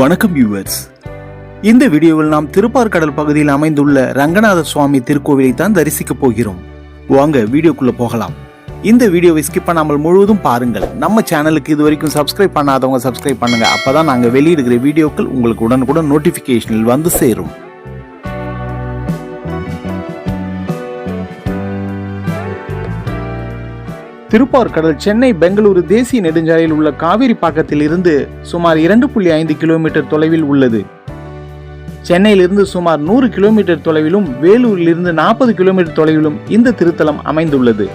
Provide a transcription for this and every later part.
வணக்கம் வியூவர்ஸ் இந்த வீடியோவில் நாம் திருப்பார்கடல் பகுதியில் அமைந்துள்ள ரங்கநாத சுவாமி திருக்கோவிலை தான் தரிசிக்க போகிறோம். வாங்க வீடியோக்குள்ள போகலாம். இந்த வீடியோவை ஸ்கிப் பண்ணாமல் முழுவதும் பாருங்கள். நம்ம சேனலுக்கு இது வரைக்கும் சப்ஸ்கிரைப் பண்ணாதவங்க சப்ஸ்கிரைப் பண்ணுங்க. அப்பதான் நாங்கள் வெளியிடுகிற வீடியோக்கள் உங்களுக்கு உடனுக்குடன் நோட்டிபிகேஷனில் வந்து சேரும். திருப்பார்கடல் சென்னை பெங்களூரு தேசிய நெடுஞ்சாலையில் உள்ள காவிரி பாக்கத்தில் இருந்து சுமார் இரண்டு புள்ளி ஐந்து கிலோமீட்டர் தொலைவில் உள்ளது. சென்னையிலிருந்து சுமார் நூறு கிலோமீட்டர் தொலைவிலும் வேலூரிலிருந்து நாற்பது கிலோமீட்டர் தொலைவிலும் இந்த திருத்தலம் அமைந்துள்ளது.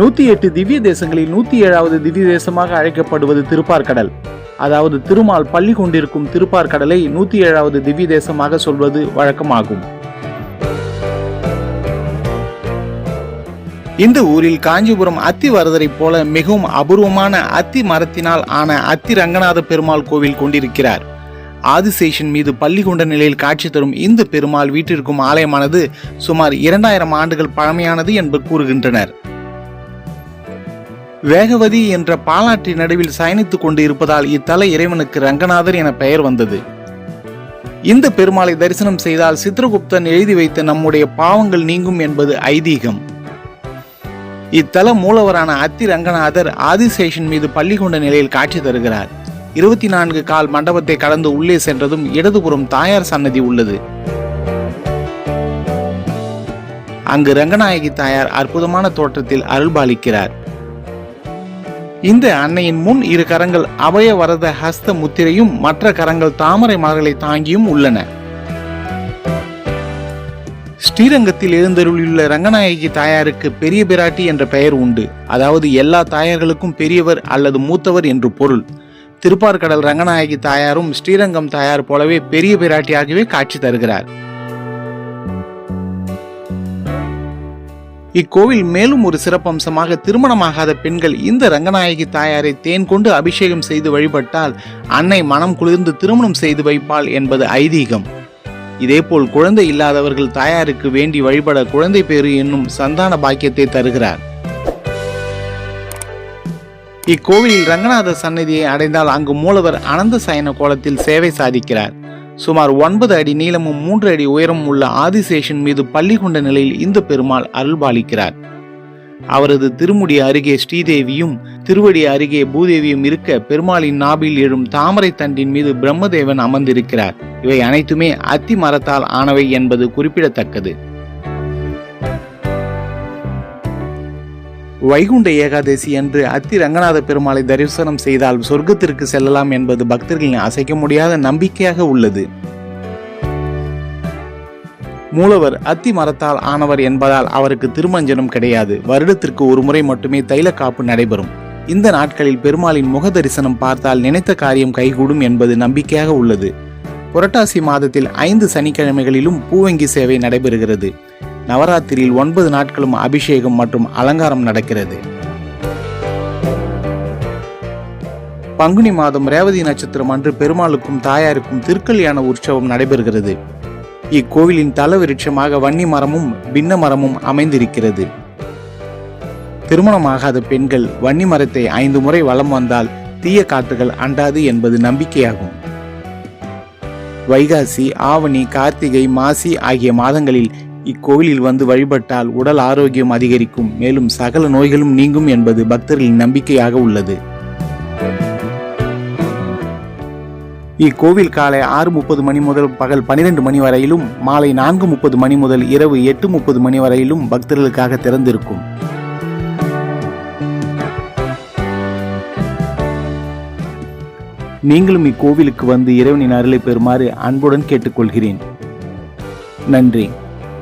நூத்தி எட்டு திவ்ய தேசங்களில் நூத்தி ஏழாவது திவ்ய தேசமாக அழைக்கப்படுவது திருப்பார்கடல் அதாவது திருமால் பள்ளி கொண்டிருக்கும் திருப்பார்கடலை நூத்தி ஏழாவது திவ்ய தேசமாக சொல்வது வழக்கமாகும். இந்த ஊரில் காஞ்சிபுரம் அத்தி வரதரை போல மிகவும் அபூர்வமான அத்தி மரத்தினால் ஆன அத்தி ரங்கநாத பெருமாள் கோவில் கொண்டிருக்கிறார். ஆதிசேஷன் மீது பள்ளி கொண்ட நிலையில் காட்சி தரும் இந்த பெருமாள் வீட்டிற்கும் ஆலயமானது சுமார் இரண்டாயிரம் ஆண்டுகள் பழமையானது என்று கூறுகின்றனர். வேகவதி என்ற பாலாற்றின் நடுவில் சயனித்துக் கொண்டு இருப்பதால் இத்தல இறைவனுக்கு ரங்கநாதர் என பெயர் வந்தது. இந்த பெருமாளை தரிசனம் செய்தால் சித்திரகுப்தன் எழுதி வைத்த நம்முடைய பாவங்கள் நீங்கும் என்பது ஐதீகம். இத்தல மூலவரான அத்தி ரங்கநாதர் ஆதிசேஷன் மீது பள்ளி கொண்ட நிலையில் காட்சி தருகிறார். இருபத்தி நான்கு கால் மண்டபத்தை கடந்து உள்ளே சென்றதும் இடதுபுறம் தாயார் சன்னதி உள்ளது. அங்கு ரங்கநாயகி தாயார் அற்புதமான தோற்றத்தில் அருள்பாலிக்கிறார். இந்த அன்னையின் முன் இரு கரங்கள் அபய வரத ஹஸ்த முத்திரையும் மற்ற கரங்கள் தாமரை மலர்களை தாங்கியும் உள்ளன. ஸ்ரீரங்கத்தில் எழுந்தருளியுள்ள ரங்கநாயகி தாயாருக்கு பெரிய பிராட்டி என்ற பெயர் உண்டு. அதாவது எல்லா தாயார்களுக்கும் பெரியவர் அல்லது மூத்தவர் என்று பொருள். திருப்பார்கடல் ரங்கநாயகி தாயாரும் ஸ்ரீரங்கம் தாயார் போலவே பெரிய பிராட்டியாகவே காட்சி தருகிறார். இக்கோவில் மேலும் ஒரு சிறப்பம்சமாக திருமணமாகாத பெண்கள் இந்த ரங்கநாயகி தாயாரை தேன் கொண்டு அபிஷேகம் செய்து வழிபட்டால் அன்னை மனம் குளிர்ந்து திருமணம் செய்து வைப்பாள் என்பது ஐதீகம். இதேபோல் குழந்தை இல்லாதவர்கள் தாயாருக்கு வேண்டி வழிபட குழந்தை பேறு என்னும் சந்தான பாக்கியத்தை தருகிறார். இக்கோவிலில் ரங்கநாத சன்னதியை அடைந்தால் அங்கு மூலவர் அனந்த சயன கோலத்தில் சேவை சாதிக்கிறார். சுமார் ஒன்பது அடி நீளமும் மூன்று அடி உயரமும் உள்ள ஆதிசேஷன் மீது பள்ளி கொண்ட நிலையில் இந்த பெருமாள் அருள்பாலிக்கிறார். அவரது திருமுடி அருகே ஸ்ரீதேவியும் திருவடி அருகே பூதேவியும் இருக்க பெருமாளின் நாபில் எழும் தாமரை தண்டின் மீது பிரம்மதேவன் அமர்ந்திருக்கிறார். இவை அனைத்துமே அத்தி மரத்தால் ஆனவை என்பது குறிப்பிடத்தக்கது. வைகுண்ட ஏகாதசி அன்று அத்தி ரங்கநாத பெருமாளை தரிசனம் செய்தால் சொர்க்கத்திற்கு செல்லலாம் என்பது பக்தர்களின் அசைக்க முடியாத நம்பிக்கையாக உள்ளது. மூலவர் அத்தி மரத்தால் ஆனவர் என்பதால் அவருக்கு திருமஞ்சனம் கிடையாது. வருடத்திற்கு ஒரு முறை மட்டுமே தைல காப்பு நடைபெறும். இந்த நாட்களில் பெருமாளின் முக தரிசனம் பார்த்தால் நினைத்த காரியம் கைகூடும் என்பது நம்பிக்கையாக உள்ளது. புரட்டாசி மாதத்தில் ஐந்து சனிக்கிழமைகளிலும் பூவங்கி சேவை நடைபெறுகிறது. நவராத்திரியில் ஒன்பது நாட்களும் அபிஷேகம் மற்றும் அலங்காரம் நடக்கிறது. பங்குனி மாதம் ரேவதி நட்சத்திரம் அன்று பெருமாளுக்கும் தாயாருக்கும் திருக்கல்யாண உற்சவம் நடைபெறுகிறது. இக்கோவிலின் தல விருட்சமாக வன்னி மரமும் பின்ன மரமும் அமைந்திருக்கிறது. திருமணமாகாத பெண்கள் வன்னி மரத்தை ஐந்து முறை வலம் வந்தால் தீய காற்றுகள் அண்டாது என்பது நம்பிக்கையாகும். வைகாசி ஆவணி கார்த்திகை மாசி ஆகிய மாதங்களில் இக்கோவிலில் வந்து வழிபட்டால் உடல் ஆரோக்கியம் அதிகரிக்கும். மேலும் சகல நோய்களும் நீங்கும் என்பது பக்தர்களின் நம்பிக்கையாக உள்ளது. இக்கோவில் காலை ஆறு முப்பது மணி முதல் பகல் பனிரெண்டு மணி வரையிலும் மாலை நான்கு முப்பது மணி முதல் இரவு எட்டு முப்பது மணி வரையிலும் பக்தர்களுக்காக திறந்திருக்கும். நீங்களும் இக்கோவிலுக்கு வந்து இறைவனின் அருளை பெறுமாறு அன்புடன் கேட்டுக்கொள்கிறேன். நன்றி.